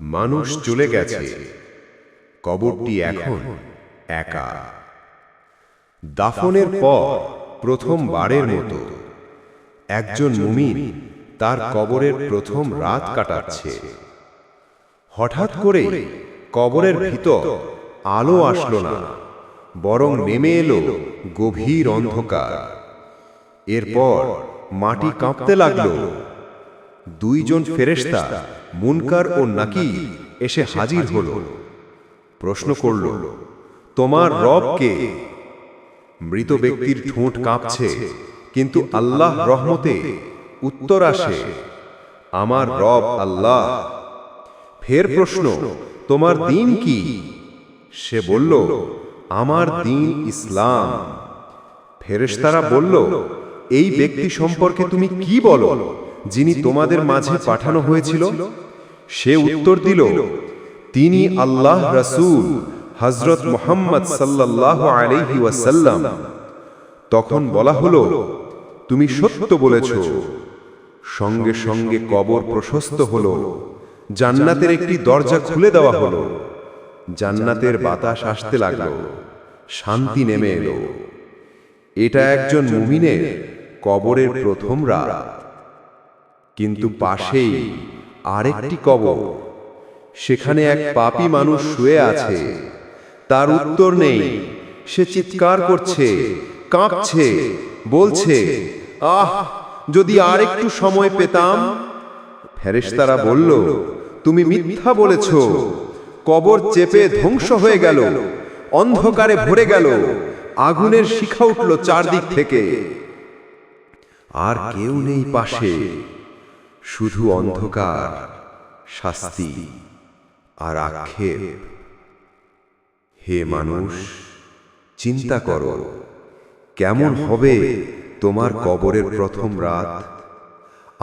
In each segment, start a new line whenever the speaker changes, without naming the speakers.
মানুষ চলে গেছে। কবরটি এখন একা। দাফনের পর প্রথমবারের মতো একজন মুমিন তার কবরের প্রথম রাত কাটাচ্ছে। হঠাৎ করে কবরের ভিতর আলো আসলো না বরং নেমে এলো গভীর অন্ধকার। এরপর মাটি কাঁপতে লাগল। দুইজন ফেরেশতা মুনকার ও নাকি এসে হাজির হলো। প্রশ্ন করল তোমার রব কে? মৃত ব্যক্তির ঠোঁট কাঁপছে কিন্তু আল্লাহ রহমতে উত্তর আসে আমার রব আল্লাহ। ফের প্রশ্ন তোমার দিন কি? সে বলল আমার দিন ইসলাম। ফেরেশতারা বলল এই ব্যক্তি সম্পর্কে তুমি কি বলো? যিনি তোমাদের মাঝে পাঠানো হয়েছিল সে উত্তর দিল তিনি আল্লাহ রসুল হজরত মোহাম্মদ সাল্লাহ আলাইহি ওয়াসাল্লাম। তখন বলা হলো তুমি সত্য বলেছ। সঙ্গে সঙ্গে কবর প্রশস্ত হলো। জান্নাতের একটি দরজা খুলে দেওয়া হলো। জান্নাতের বাতাস আসতে লাগল। শান্তি নেমে এলো। এটা একজন মুমিনের কবরের প্রথম রাত। কিন্তু পাশেই আরেকটি কবর সেখানে এক পাপি মানুষ শুয়ে আছে। তার উত্তর নেই। সে চিৎকার করছে কাঁপছে বলছে আহ যদি আরেকটু সময় পেতাম ফেরেশতারা বলল তুমি মিথ্যা বলেছ। কবর চেপে ধ্বংস হয়ে গেল। অন্ধকারে ভরে গেল। আগুনের শিখা উঠল চারদিক থেকে। আর কেউ নেই পাশে। শুধু অন্ধকার, শাস্তি আর আক্ষেপ। হে মানুষ, চিন্তা করো, কেমন হবে তোমার কবরের প্রথম রাত?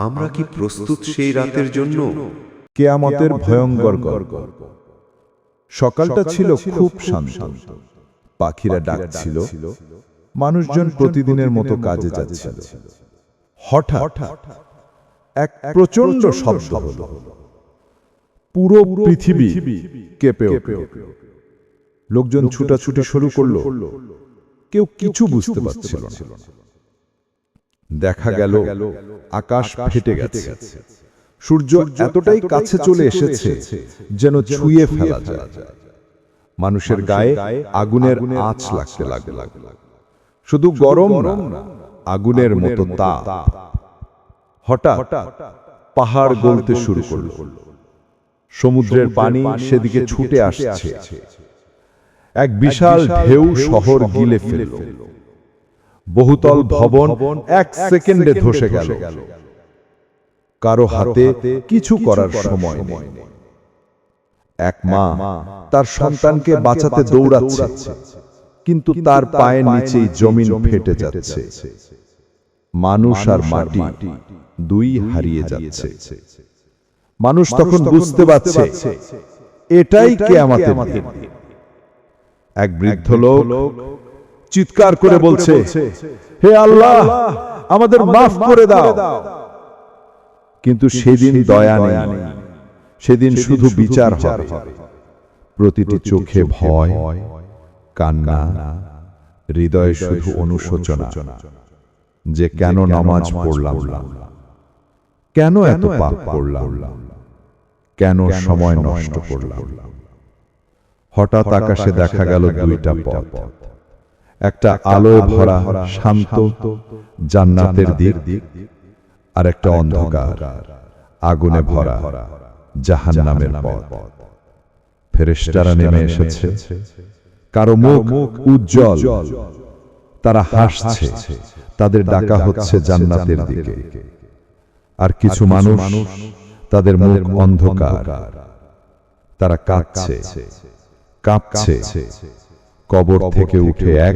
আমরা কি প্রস্তুত সেই রাতের জন্য?
কেয়ামতের ভয়ঙ্কর সকালটা ছিল খুব শান্ত। পাখিরা ডাকছিল মানুষজন প্রতিদিনের মতো কাজে যাচ্ছিল। হঠাৎ এক প্রচণ্ড শব্দ হলো। পুরো পৃথিবী কেঁপে লোকজন ছুটাছুটি শুরু করল। কেউ কিছু বুঝতে পারছিল না। দেখা গেল আকাশ ফেটে গেছে। সূর্য এতটাই কাছে চলে এসেছে যেন ছুঁয়ে ফেলা যায়। মানুষের গায়ে আগুনের আঁচ লাগতে লাগল। শুধু গরম না আগুনের মতো তাপ। হঠাৎ পাহাড় গলতে শুরু করল। সমুদ্রের পানি সেদিকে ছুটে আসছে। এক বিশাল ঢেউ শহর গিলে ফেলল। বহুতল ভবন এক সেকেন্ডে ধসে গেল। কারও হাতে কিছু করার সময় নেই। এক মা তার সন্তানকে বাঁচাতে দৌড়াচ্ছে। কিন্তু তার পায়ের নিচেই জমিন ফেটে যাচ্ছে। মানুষ আর মাটি। দুই হারিয়ে যাচ্ছে। মানুষ তখন বুঝতে পারছে এটাই কে আমাদের এক বৃদ্ধ লোক চিৎকার করে বলছে হে আল্লাহ আমাদের মাফ করে দাও। কিন্তু সেদিন দয়া নেই। সেদিন শুধু বিচার হবে। প্রতিটি চোখে ভয় কান্না হৃদয়ে শুধু অনুশোচনা যে কেন নামাজ পড়লাম না? কেন এত পাপ করলাম? কেন সময় নষ্ট করলাম? হঠাৎ আকাশে দেখা গেল দুইটা পথ। একটা আলোয় ভরা শান্ত জান্নাতের দিক আর একটা অন্ধকার আগুনে ভরা জাহান্নামের পথ। ফেরেশতারা নেমে এসেছে। কারও মুখ উজ্জ্বল। তারা হাসছে। তাদের ডাকা হচ্ছে জান্নাতের দিকে। আর কিছু মানুষ তাদের মুখ অন্ধকার। তারা কাঁদছে কাঁপছে। কবর থেকে উঠে এক